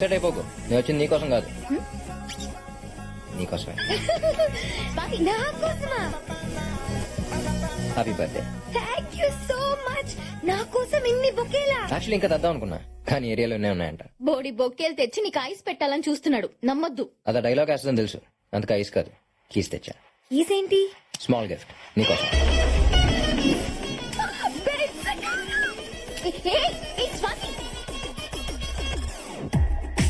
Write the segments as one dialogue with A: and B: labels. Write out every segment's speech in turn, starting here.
A: Set అయిపోకు నేను వచ్చింది నీకోసం కాదు నీకోసమే
B: నా కోసమా
A: happy birthday
B: thank you so much నా కోసం ఇన్ని బొకేలా
A: యాక్చువల్లీ ఇంకా తెద్దాం అనుకున్నా. కానీ ఏరియాలోనే ఉన్నాయంట.
B: బోడి బొకేలు తెచ్చి నీకు ఐస్ పెట్టాలని చూస్తున్నాడు. నమ్మొద్దు.
A: అదే డైలాగ్ వేస్తుందని తెలుసు. అందుకే ఐస్ కాదు. కీస్ తెచ్చా.
B: ఈసేంటి
A: స్మాల్ గిఫ్ట్ నీకోసం
B: Swathi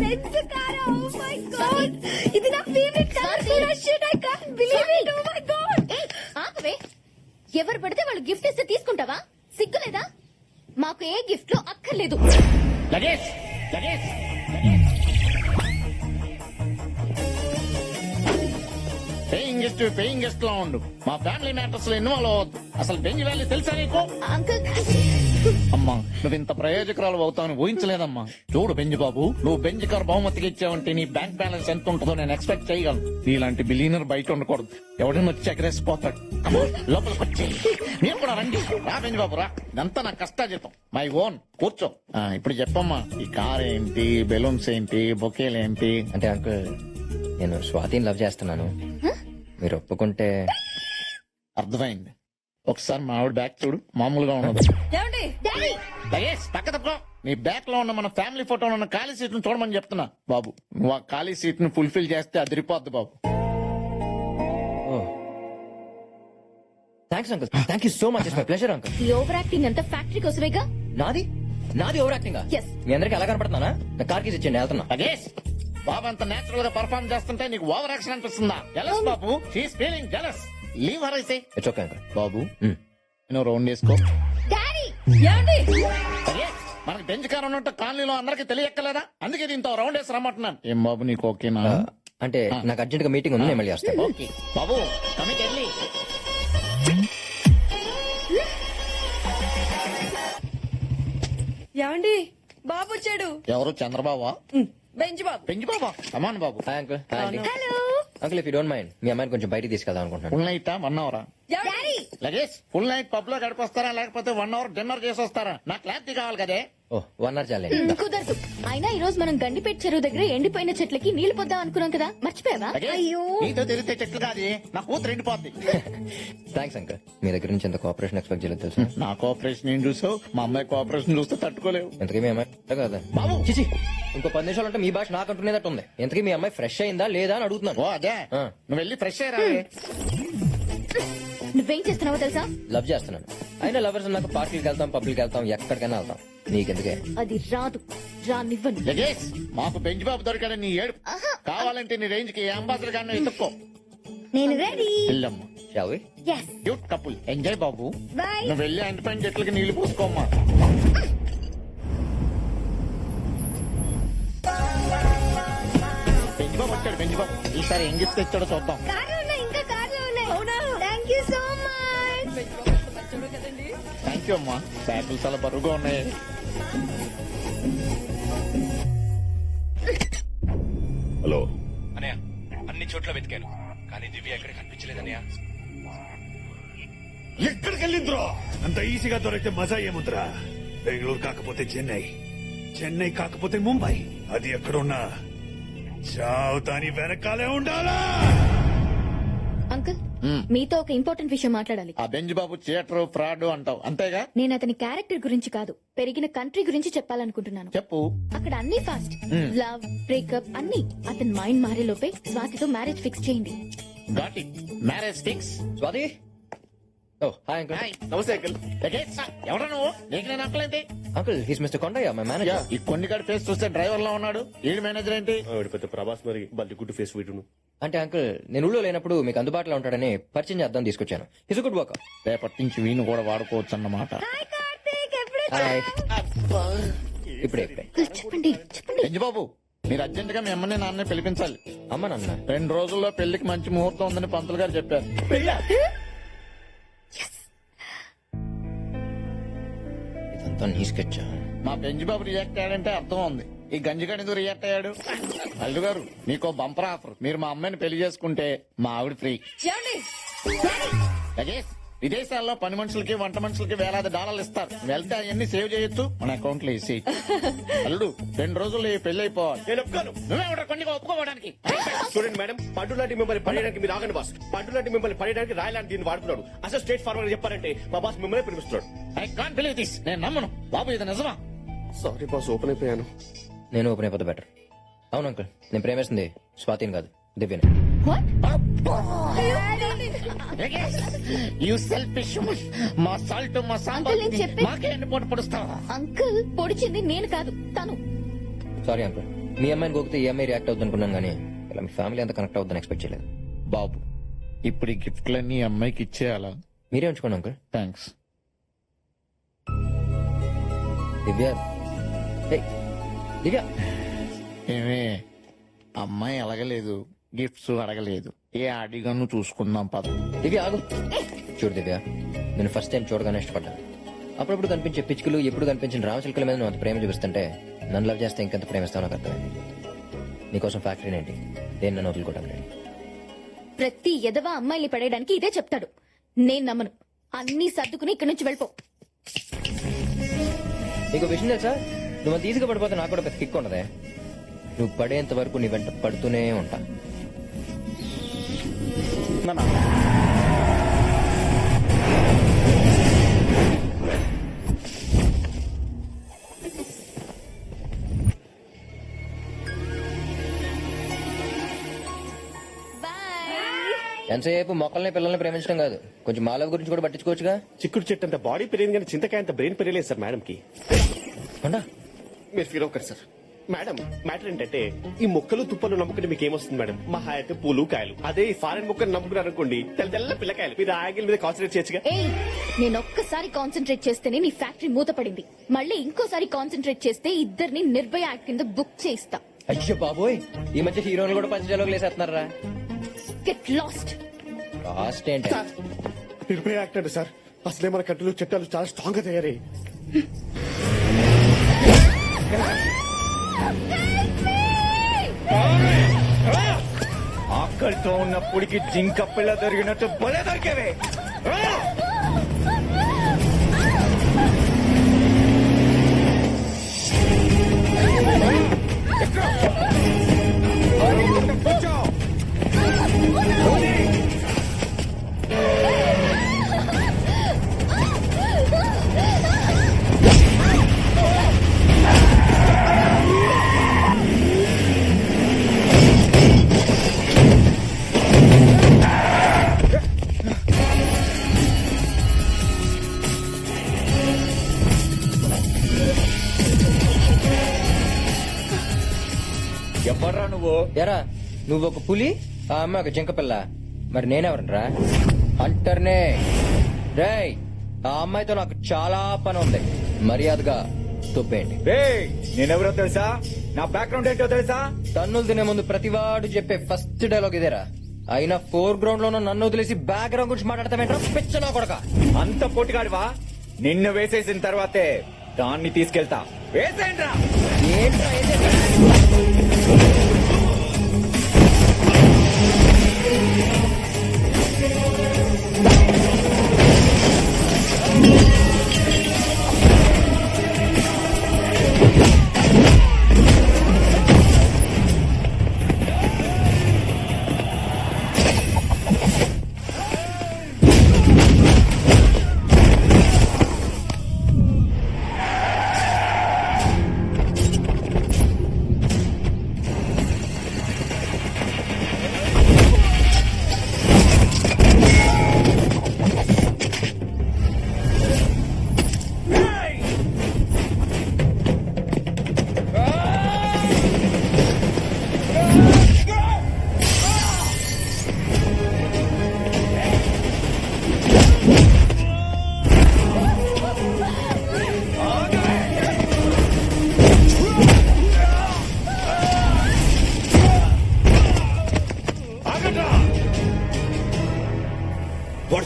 B: Benz car, oh my God. ఇది నా favourite car shit I can't believe it oh my God ఆపవే ఎవరు పడితే వాళ్ళు గిఫ్ట్ ఇస్తే తీసుకుంటావా? సిగ్గులేదా మాకు ఏ గిఫ్ట్లో అక్కర్లేదు
C: luggage luggage guest paying guest లా ఉండు మా ఫ్యామిలీ మ్యాటర్స్లో ఇన్వాల్వ్ అవ్వద్దు అసలు బెంజ్ వ్యాలీ తెలుసా నీకు?
B: అంకుల్
C: అమ్మా నువ్వు ఇంత ప్రయోజకురాలు అవుతావని ఊహించలేదమ్మా. చూడు బెంజ్ బాబు నువ్వు బెంజ్ కార్ బహుమతికి ఇచ్చావంటే నీ బ్యాంక్ బ్యాలెన్స్ ఎంత ఉంటుందో నేను ఎక్స్పెక్ట్ చేయగలను. నీలాంటి బిలీనర్ బయట ఉండకూడదు. ఎవడైనా వచ్చి ఎగరేసిపోతాడు. అమ్మా, లోపలికి వచ్చి మీరు కూడా రండి. రా బెంజ్ బాబు రా. ఇదంతా నా కష్టాజీతం మై ఓన్ కూర్చో. ఆ, ఇప్పుడు చెప్పమ్మా. ఈ కార్ ఏంటి బెలూన్స్ ఏంటి బొకేలు ఏంటి?
A: అంటే అంకుల్ నేను స్వాతిని లవ్ చేస్తున్నాను. మీరు ఒప్పుకుంటే
C: అర్థమైంది. ఒకసారి మా ఆవిడ బ్యాక్ చూడు మామూలుగా ఉన్నది. పక్క తప్పుకో. నీ బ్యాక్లో ఉన్న మన ఫ్యామిలీ ఫోటోలో ఉన్న ఖాళీ సీట్ను చూడమని చెప్తున్నా. బాబు నువ్వు ఆ ఖాళీ సీట్ను ఫుల్ఫిల్ చేస్తే అదిరిపోద్ది బాబు.
A: ఓ. Thanks uncle thank you so much it's my pleasure uncle
B: ఈ ఓవర్ యాక్టింగ్ అంతా ఫ్యాక్టరీ కోసమేగా?
A: నాది? నాది ఓవర్ యాక్టింగ్?
B: Yes.
A: మీ అందరికి ఎలా కనపడుతున్నానా? నా కార్ కీస్ ఇచ్చేయండి వెళ్తున్నా.
C: లగేష్ బాబు అంత నేచురల్గా పర్ఫార్మ్ చేస్తుంటే నీకు ఓవర్ యాక్షన్ అనిపిస్తుందా? జలస్ బాబు. She's feeling jealous leave her అయితే
A: ఇట్స్ ఓకే అంకుల్
C: బాబు నువ్వు రౌండ్ వేసుకో.
B: డాడీ
C: మనకి బెంచ్ కార్ ఉన్నట్టు కాలనీలో అందరికి తెలియక్కలేదా అందుకే దీంతో రౌండ్ వేసి రమ్మంటున్నాను. ఏం బాబు నీకు ఓకేనా?
A: అంటే నాకు అర్జెంట్గా మీటింగ్ ఉంది నేను మళ్ళీ వస్తాను.
C: ఓకే. బాబు కమిట్ వెళ్ళి
D: ఏమండి? బాబు వచ్చాడు.
C: ఎవరు? చంద్రబాబు?
D: బాబు.
C: పెంచి బాబా? Come on Babu.
A: Hi uncle hi అండి
B: hello
A: uncle if you don't mind మీ అమ్మాయిని కొంచెం బయటికి తీసుకెళ్దాం అనుకుంటున్నాను.
C: వన్ అవరా లగేజ్ ఫుల్ నైట్ పబ్లో గడిపొస్తారా? లేకపోతే వన్ అవర్ డిన్నర్ చేసి వస్తారా నాకు క్లారిటీ కావాలి కదే.
A: ఓ వన్ అవర్ చాలే.
B: కుదరదు. అయినా ఈ రోజు మనం గండిపేట చెరువు దగ్గర ఎండిపోయిన చెట్లకి నీళ్ళు పొద్దాం అనుకున్నాం కదా. మర్చిపోయావా?
C: లగేజ్,
B: అయ్యో!
C: నీతో తెలిస్తే చెట్లు కాదు. నా కూతురు ఎండిపోద్ది.
A: Thanks uncle. మీ దగ్గర నుంచి ఎంత కోఆపరేషన్ ఎక్స్పెక్ట్ చేయలేదు తెలుసు?
C: నా కోఆపరేషన్ ఏం చూసావు? మా అమ్మాయి కోఆపరేషన్ చూస్తే తట్టుకోలేవు.
A: ఎంతకీ మీ అమ్మాయి? కదా.
C: బాబు.
A: చిచి ఇంకో పది నిమిషాలు అంటే మీ భాష నాకు అంటున్నదట్టు ఉంది. ఎంతకీ మీ అమ్మాయి ఫ్రెష్ అయిందా లేదా అని అడుగుతున్నాను.
C: ఓ అదే.
A: ఆ.
C: నువ్వు వెళ్ళి ఫ్రెష్ అయ్యరా
B: నువ్వేం చేస్తున్నావో తెలుసా?
A: లవ్ చేస్తున్నాను. అయినా లవర్స్ నాకు పార్టీకి వెళ్తాం పబ్లిక్ వెళ్తాం ఎక్కడికైనా వెళ్తాం. నీకెందుకే?
B: అది రాదు. రానివ్వను
C: లగేజ్ మాకు బెంచ్ బాబు దొరికాడని నీ ఏడు. కావాలంటే నీ రేంజ్కి అంబాసిడర్ గారిని ఎత్తుక్కో
B: నేను రెడీ
C: వెళ్ళమ్మా.
A: Shall we
B: as
C: cute couple enjoy Babu.
B: Bye
C: నువ్వు వెళ్ళి ఎండిపోయిన చెట్లకి నీళ్ళు పోసుకోమ్మా. బెంచ్ బాబు వచ్చాడు బెంచ్ బాబు. ఈసారి ఏం గిఫ్ట్ తెచ్చాడో చూద్దాం.
B: థ్యాంక్ యూ
C: అమ్మా. బ్యాగులు చాలా బరువుగా ఉన్నాయి.
E: హలో.
F: అనయ్య అన్ని చోట్ల వెతికాను. కానీ దివ్య ఎక్కడ కనిపించలేదన్నయ్య.
E: ఎక్కడికి వెళ్ళిందిరో అంత ఈజీగా దొరికితే మజా ఏముందిరా? బెంగళూరు కాకపోతే చెన్నై. చెన్నై కాకపోతే ముంబై. అది ఎక్కడున్నా చావు దాని వెనకాలే ఉండాలా?
B: అంకుల్ మీతో ఒక ఇంపార్టెంట్ విషయం మాట్లాడాలి.
C: ఆ బెంచ్ బాబు థియేటర్ ఫ్రాడ్ అంటావు. అంతేగా?
B: నేను అతని క్యారెక్టర్ గురించి కాదు పెరిగిన కంట్రీ గురించి చెప్పాలనుకుంటున్నాను.
C: చెప్పు.
B: అక్కడ అన్ని ఫాస్ట్. లవ్ బ్రేకప్ అన్ని అతని మైండ్ మారే లోపే స్వాతితో మ్యారేజ్ ఫిక్స్ చేయండి.
C: Got. It marriage fix.
A: Swathi? Oh hi uncle.
C: Namaste uncle. ఎవడ నువ్వు? నీకు నేను అంకుల్ ఏంటి?
A: Uncle he's mister Kondaiah my manager
C: ఈ కొన్ని కాడి ఫేస్ చూస్తే డ్రైవర్ లా ఉన్నాడు. ఈడు మేనేజర్ ఏంటి?
E: ఆవిడ పెద్ద ప్రభాస్ మరి బల్లి గుడ్డు ఫేస్ వీడును.
A: అంటే అంకుల్ నేను ఊళ్ళో లేనప్పుడు మీకు అందుబాటులో ఉంటాడని పరిచయం చేద్దాం తీసుకొచ్చాను. హిస్ గుడ్ వర్క్
C: రేపటి నుంచి వీణు కూడా వాడుకోవచ్చు అన్నమాట.
A: హాయ్ ఇప్పుడే ఇప్పుడే
B: చెప్పండి చెప్పండి.
C: బెంచ్ బాబు? మీరు అర్జెంట్గా మీ అమ్మని నాన్న పిలిపించాలి.
A: అమ్మ నాన్న.
C: రెండు రోజుల్లో పెళ్ళికి మంచి ముహూర్తం ఉందని పంతులు గారు చెప్పారు.
A: ఇదంతా నీ స్కెచ్
C: మా బెంచ్ బాబు రియాక్ట్ అయ్యాడంటే అర్థం ఉంది. ఈ గంజిగాడు ఎందుకు రియాక్ట్ అయ్యాడు? అల్లు గారు మీకో బంపర్ ఆఫర్. మీరు మా అమ్మాయిని పెళ్ళి చేసుకుంటే మా ఆవిడ ఫ్రీ. విదేశాల్లో పని మనుషులకి వంట మనుషులకి వేలాది డాలర్లు ఇస్తారు. వెళ్తే అవన్నీ సేవ్ చేయొచ్చు. మన అకౌంట్లో వేసి అల్లుడు రెండు రోజుల్లో ఈ పెళ్ళి అయిపోవాలి.
G: నేను ఒప్పుకోను.
C: నువ్వే కొన్ని ఒప్పుకోవడానికి.
G: చూడండి మేడం పండు లాంటి మిమ్మల్ని పడేయడానికి మీరు ఆగండి బాస్. పండు లాంటి మిమ్మల్ని పడేయడానికి రాయ్ లాంటి దీన్ని వాడుతున్నాడు. అసలు స్ట్రేట్ ఫార్వర్డ్ చెప్పారంటే మా బాస్ మిమ్మల్ని పిలుస్తున్నాడు
C: ఐ కాంట్ బిలీవ్ దిస్ నేను నమ్మను. బాబు ఇది నిజమా?
G: సారీ బాస్ ఓపెన్ అయిపోయాను.
A: నేను ఓపెన్ అయిపోతే బెటర్ అవును అంకుల్. నేను ప్రేమిస్తుంది స్వాతిని కాదు దివ్యని.
C: యూ సెల్ఫిష్ మా సాల్ట్ మా సాంబార్
B: Uncle, నేను చెప్పే-
C: మాకే ఎన్ని పోటు పొడుస్తావా
B: అంకుల్ పొడిచింది నేను కాదు తను.
A: సారీ అంకుల్ మీ అమ్మాయిని గోకితే ఈ అమ్మాయి రియాక్ట్ అవుతుంది అనుకున్నాను కానీ ఇలా మీ ఫ్యామిలీ అంతా కనెక్ట్ అవుతుందని ఎక్స్పెక్ట్ చేయలేదు.
C: బాబు ఇప్పుడు ఈ గిఫ్ట్లన్నీ ఈ అమ్మాయికి ఇచ్చేయాలా?
A: మీరే ఉంచుకోండి అంకుల్
C: థ్యాంక్స్
A: దివ్య. ఏయ్, దివ్య.
C: ఏమే అమ్మాయి అడగలేదు గిఫ్ట్స్ అడగలేదు. ఏ అడిగను చూసుకుందాం పద.
A: దివ్య ఆగు. చూడు దివ్య నేను ఫస్ట్ టైం చూడగానే ఇష్టపడ్డాను. అప్పుడప్పుడు కనిపించే పిచ్చుకలు ఎప్పుడు కనిపించిన రామచిలుకల మీద నువ్వు అంత ప్రేమ చూపిస్తుంటే నన్ను లవ్ చేస్తే ఇంకెంత ప్రేమిస్తావు నాకు అర్థమైంది. నీకోసం ఫ్యాక్టరీ ఏంటి దేన్ని నన్ను ready.
B: ప్రతి ఎదవ అమ్మాయిని పడేయడానికి ఇదే చెప్తాడు. నేను నమ్మను. అన్ని సర్దుకుని ఇక్కడి నుంచి వెళ్ళిపో.
A: నీకు విషయం తెలుసా? నువ్వు అంత ఈజీగా పడిపోతే నాకు కూడా పెద్ద కిక్ ఉండదే. నువ్వు పడేంత వరకు నీ వెంట పడుతూనే ఉంటా. ఎంతసేపు మొక్కల్ని పిల్లల్ని ప్రేమించడం కాదు. కొంచెం మాలవ గురించి కూడా పట్టించుకోవచ్చుగా?
G: చిక్కుడు చెట్టు అంత బాడీ పెరిగింది కానీ చింతకాయ అంత బ్రెయిన్ పెరగలేదు సార్ మేడం కి.
A: అవునా
G: మీరు ఫీల్ అవ్వకండి సార్. మేడం మ్యాటర్ ఏంటంటే ఈ మొక్కలు తుప్పలు నమ్ముకుంటే మీకు ఏమొస్తుంది మేడం మహా అయితే పూలు కాయలు. అదే ఈ ఫారెన్ మొక్కలు నమ్ముకున్నారు అనుకోండి తెల్ల తెల్ల పిల్లకాయలు మీరు ఆగిల్ మీద కాన్సన్ట్రేట్ చేయొచ్చుగా?
B: ఏయ్ నేను ఒక్కసారి కాన్సన్ట్రేట్ చేస్తేనే నీ ఫ్యాక్టరీ మూతపడింది. మళ్ళీ ఇంకోసారి కాన్సన్ట్రేట్ చేస్తే ఇద్దరిని నిర్భయ యాక్ట్ కింద బుక్ చేయిస్తా.
A: అయ్యో బాబోయ్! ఈ మధ్య హీరోలు కూడా పంచజాలోకి లేసేస్తున్నారా?
B: గెట్ లాస్ట్
A: లాస్ట్ ఏంటి?
G: నిర్భయ యాక్ట్ అండి సార్. అసలే మన కట్టులు చట్టాలు చాలా స్ట్రాంగ్గా తయారై
H: ఆకలితో ఉన్నప్పటికి జింక పిల్ల దొరికినట్టు భలే దొరికేవే. ఎవర్రా నువ్వు
A: ఒక పులి ఆ అమ్మాయి ఒక జింక పిల్ల. మరి నేనెవరనరా? అంటర్నే రేయ్ ఆ అమ్మాయితో నాకు చాలా పని ఉంది మర్యాదగా తొప్పేయండి.
H: నేనెవరో తెలుసా? నా బ్యాక్గ్రౌండ్ ఏంటో తెలుసా?
A: తన్నులు తినే ముందు ప్రతివాడు చెప్పే ఫస్ట్ డైలాగ్ ఇదేరా. అయినా ఫోర్ గ్రౌండ్ లోనూ నన్ను వదిలేసి బ్యాక్గ్రౌండ్ గురించి మాట్లాడతామేంట్రా పిచ్చనా కొడక.
H: అంత పోటుగాడివా? నిన్ను వేసేసిన తర్వాతే దాన్ని తీసుకెళ్తా. వేసేయండ్రా!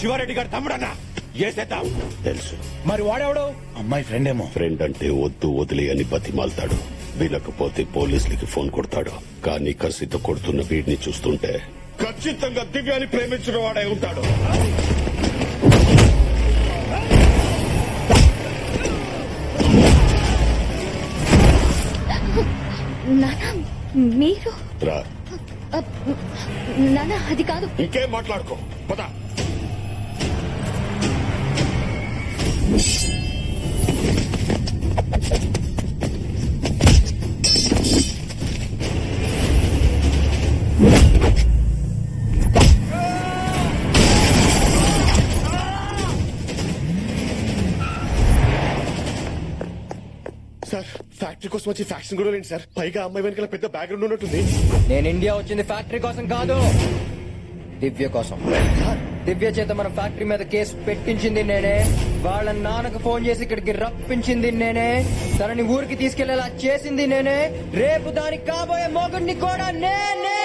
E: శివారెడ్డి గారి తమ్ముడన్నా. ఏ చేద్దాం
G: తెలుసు.
H: మరి వాడేవాడు?
E: అమ్మాయి ఫ్రెండ్ ఏమో
G: ఫ్రెండ్ అంటే వద్దు వదిలే అని బతిమాలతాడు. వీలకపోతే పోలీసులకి ఫోన్ కొడతాడు. కానీ కసిత కొడుతున్న వీడిని చూస్తుంటే ఖచ్చితంగా దివ్యాన్ని ప్రేమించిన వాడై ఉంటాడు.
B: మీరు? అది కాదు.
G: ఇంకేం మాట్లాడుకో. పదా. సార్ ఫ్యాక్టరీ కోసం వచ్చి ఫ్యాక్షన్ కూడా లేండి సార్. పైగా అమ్మాయి వెనకాల పెద్ద బ్యాక్గ్రౌండ్ ఉన్నట్టుంది.
A: నేను ఇండియా వచ్చింది ఫ్యాక్టరీ కోసం కాదు. దివ్య కోసం. దివ్య చేత మన ఫ్యాక్టరీ మీద కేసు పెట్టించింది నేనే. వాళ్ళ నాన్నకు ఫోన్ చేసి ఇక్కడికి రప్పించింది నేనే. తనని ఊరికి తీసుకెళ్ళేలా చేసింది నేనే. రేపు దానికి కాబోయే మొగుడిని కూడా నేనే.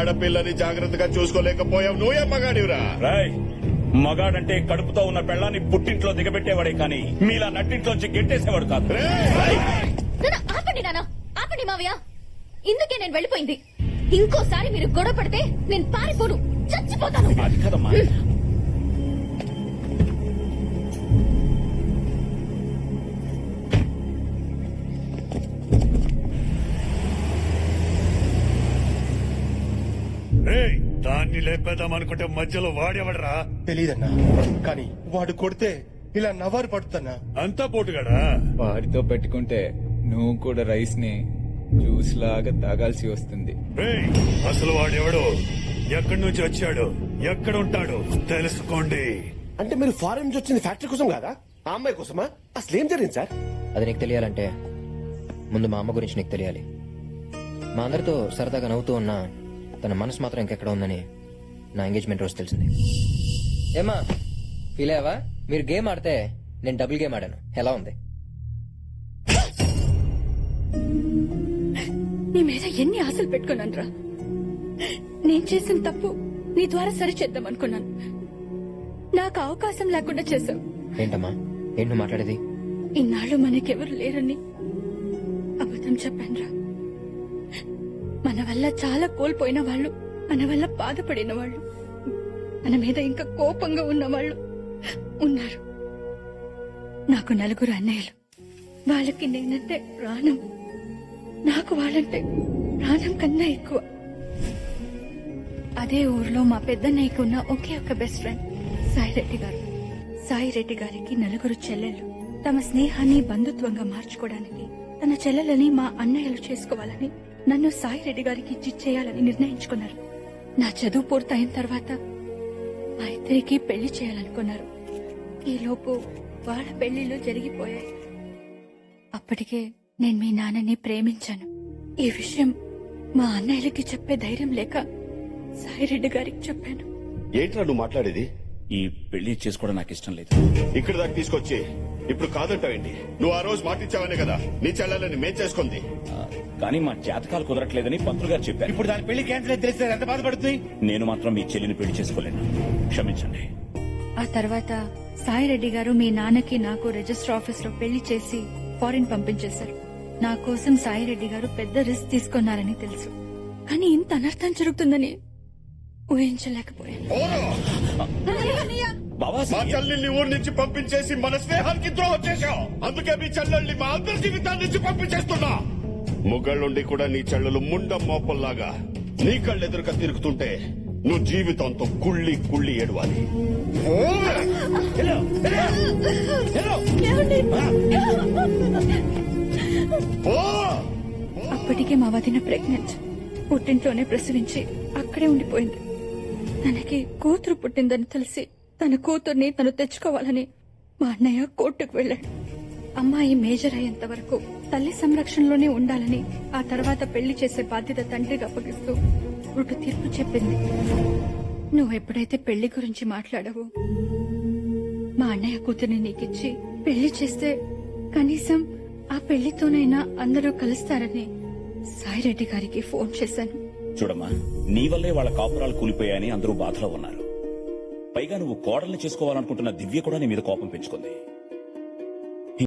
G: ఆడపిల్లని జాగ్రత్తగా చూసుకోలేకపోయావు. నువ్వే మగాడివిరా?
F: రాయ్ మగాడంటే కడుపుతో ఉన్న పెళ్ళాన్ని పుట్టింట్లో దిగబెట్టేవాడే కానీ మీలా నట్టింట్లోంచి గెట్టేసేవాడు కాదు.
B: నాన్న ఆపండి నాన్న. ఆపండి మావయ్య. ఇందుకే నేను వెళ్ళిపోయింది. ఇంకోసారి మీరు గొడవ పడితే నేను పారిపోను. చచ్చిపోతాను.
F: అది కదమ్మా.
E: ఏయ్ దాన్ని లేపేద్దాం అనుకుంటే మధ్యలో వాడేవడరా.
I: తెలీదన్నా. కానీ వాడు కొడితే ఇలా నవ్వారు పడుతున్నా.
E: అంతా పోటుగాడా?
H: వాడితో పెట్టుకుంటే నువ్వు కూడా రైస్ని జ్యూస్ లాగా తాగాల్సి వస్తుంది.
E: అసలు వాడెవడు? ఎక్కడి నుంచి వచ్చాడు? ఎక్కడ ఉంటాడు? తెలుసుకోండి.
G: అంటే మీరు ఫారెన్ నుంచి వచ్చింది ఫ్యాక్టరీ కోసం కాదా? ఆ అమ్మాయి కోసమా? అసలు ఏం జరిగింది సార్?
A: అది నీకు తెలియాలంటే ముందు మా అమ్మ గురించి నీకు తెలియాలి. మా అందరితో సరదాగా నవ్వుతూ ఉన్నా తన మనసు మాత్రం ఇంకెక్కడ ఉందని నా ఎంగేజ్మెంట్ రోజు తెలిసింది. ఏమా ఫీల్ అయ్యావా? మీరు గేమ్ ఆడితే నేను డబుల్ గేమ్ ఆడాను. ఎలా ఉంది?
J: నీ మీద ఎన్ని ఆశలు పెట్టుకున్నాను రా. నేను చేసిన తప్పు నీ ద్వారా సరిచేద్దాం అనుకున్నాను. నాకు అవకాశం లేకుండా చేశావు.
A: ఏంటమ్మా? ఏంటి మాట్లాడేది?
J: ఇన్నాళ్ళు మనకెవరు లేరని అబద్ధం చెప్పాను రా. మన వల్ల చాలా కోల్పోయిన వాళ్ళు మన వల్ల బాధపడిన వాళ్ళు మన మీద ఇంకా కోపంగా ఉన్న వాళ్ళు ఉన్నారు. నాకు నలుగురు అన్నయ్యలు. వాళ్ళకి నేనంటే ప్రాణం. నాకు వాళ్ళంటే ప్రాణం కన్నా ఎక్కువ. అదే ఊర్లో మా పెద్దన్నయ్యకు ఉన్న ఒకే ఒక బెస్ట్ ఫ్రెండ్ సాయి రెడ్డి గారు. సాయి రెడ్డి గారికి నలుగురు చెల్లెళ్ళు. తమ స్నేహాన్ని బంధుత్వంగా మార్చుకోవడానికి తన చెల్లెలని మా అన్నయ్యలు చేసుకోవాలని నన్ను సాయి రెడ్డి గారికి ఇచ్చేయాలని నిర్ణయించుకున్నారు. నా చదువు పూర్తయిన తర్వాత మా ఇద్దరికి పెళ్ళి చేయాలనుకున్నారు. ఈలోపు వాళ్ళ పెళ్ళిళ్ళు జరిగిపోయాయి. అప్పటికే నేను మీ నాన్నని ప్రేమించాను. ఈ విషయం మా అన్నయ్యలకి చెప్పే ధైర్యం లేక సాయిరెడ్డి గారికి చెప్పాను.
G: ఏంట్రా నువ్వు మాట్లాడేది?
F: ఈ పెళ్ళి చేసుకోవడం నాకు ఇష్టం లేదు.
G: ఇక్కడ దాకా తీసుకొచ్చి ఇప్పుడు కాదంటావేంటి? నువ్వు ఆ రోజు మాటిచ్చావనే కదా నీ చెల్లెలని మేం చేసుకుంది.
F: కానీ మా జాతకాలు కుదరట్లేదని పంతులు గారు చెప్పారు.
H: ఇప్పుడు దాని పెళ్ళి క్యాన్సిల్ అయితే తెలిస్తే ఎంత బాధపడుతుంది?
F: నేను మాత్రం మీ చెల్లిని పెళ్ళి చేసుకోలేను. క్షమించండి.
J: ఆ తర్వాత సాయిరెడ్డి గారు మీ నాన్నకి నాకు రిజిస్టర్ ఆఫీస్లో పెళ్ళి చేసి ఫారిన్ పంపించేశారు. నా కోసం సాయిరెడ్డి గారు పెద్ద రిస్క్ తీసుకున్నారని తెలుసు. కానీ ఇంత అనర్థం జరుగుతుందని ఊహించలేకపోయాను.
G: మా చెల్లెల్ని ఊరి నుంచి పంపించేసి మన స్నేహానికి ద్రోహం చేశావు. అందుకే మీ చెల్లెల్ని మా అందరి జీవితాన్ని నుంచి పంపించేస్తున్నా. ముగ్గుళ్ళుండి కూడా నీ చెల్లెలు ముండ మోపల్లాగా నీ కళ్ళెదురుగా తిరుగుతుంటే నువ్వు జీవితంతో కుళ్ళి కుళ్ళి ఏడవాలి. ఓ!
J: అప్పటికే మా వదిన ప్రెగ్నెంట్ పుట్టింట్లోనే ప్రసవించి అక్కడే ఉండిపోయింది. తనకి కూతురు పుట్టిందని తెలిసి తన కూతుర్ని తను తెచ్చుకోవాలని మా అన్నయ్య కోర్టుకు వెళ్ళాడు. అమ్మాయి మేజర్ అయ్యేంత వరకు తల్లి సంరక్షణలోనే ఉండాలని ఆ తర్వాత పెళ్ళి చేసే బాధ్యత తండ్రికి అప్పగిస్తూ కోర్టు తీర్పు చెప్పింది. నువ్వు ఎప్పుడైతే పెళ్ళి గురించి మాట్లాడవు మా అన్నయ్య కూతుర్ని నీకిచ్చి పెళ్ళి చేస్తే కనీసం ఆ పెళ్ళితోనైనా అందరూ కలుస్తారని సాయిరెడ్డి గారికి ఫోన్ చేశాను.
F: చూడమ్మా నీ వల్లే వాళ్ళ కాపురాలు కూలిపోయాయని అందరూ బాధలో ఉన్నారు. పైగా నువ్వు కోడల్ని చేసుకోవాలనుకుంటున్న దివ్య కూడా నీ మీద కోపం పెంచుకుంది.